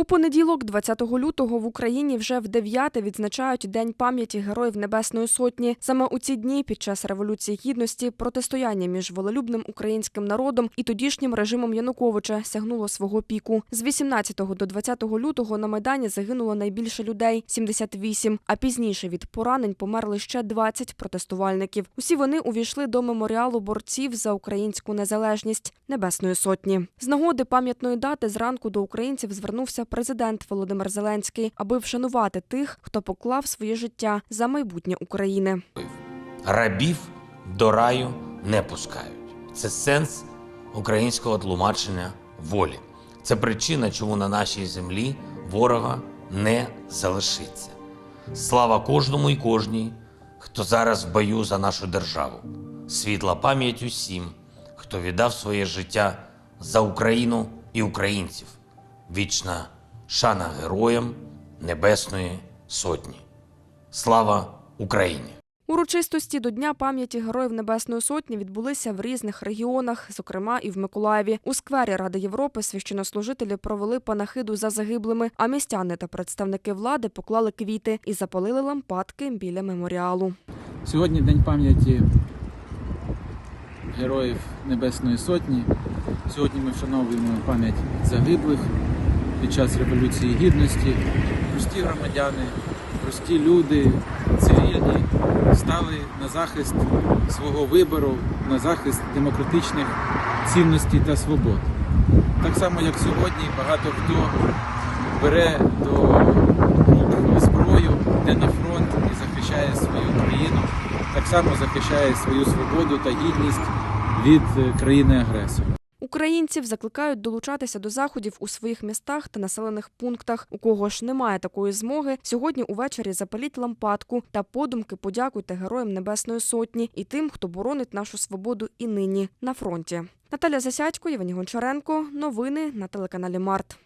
У понеділок, 20 лютого, в Україні вже в дев'яте відзначають День пам'яті Героїв Небесної Сотні. Саме у ці дні, під час революції гідності, протистояння між волелюбним українським народом і тодішнім режимом Януковича сягнуло свого піку. З 18 до 20 лютого на майдані загинуло найбільше людей 78, а пізніше від поранень померли ще 20 протестувальників. Усі вони увійшли до меморіалу борців за українську незалежність Небесної Сотні. З нагоди пам'ятної дати зранку до українців звернувся президент Володимир Зеленський, аби вшанувати тих, хто поклав своє життя за майбутнє України. рабів до раю не пускають. Це сенс українського тлумачення волі. Це причина, чому на нашій землі ворога не залишиться. Слава кожному і кожній, хто зараз в бою за нашу державу. Світла пам'ять усім, хто віддав своє життя за Україну і українців. Вічна шана героям Небесної Сотні. Слава Україні! Урочистості до Дня пам'яті Героїв Небесної Сотні відбулися в різних регіонах, зокрема і в Миколаєві. У сквері Ради Європи священнослужителі провели панахиду за загиблими, а містяни та представники влади поклали квіти і запалили лампадки біля меморіалу. Сьогодні День пам'яті Героїв Небесної Сотні. Сьогодні ми вшановуємо пам'ять загиблих під час Революції Гідності. Прості громадяни, прості люди, цивільні стали на захист свого вибору, на захист демократичних цінностей та свобод. Так само, як сьогодні, багато хто бере до рук зброю, йде на фронт і захищає свою країну, так само захищає свою свободу та гідність від е, країни-агресора. Українців закликають долучатися до заходів у своїх містах та населених пунктах. У кого ж немає такої змоги, сьогодні увечері запаліть лампадку та подумки подякуйте героям Небесної Сотні і тим, хто боронить нашу свободу і нині на фронті. Наталя Засядько, Євгеній Гончаренко. Новини на телеканалі Март.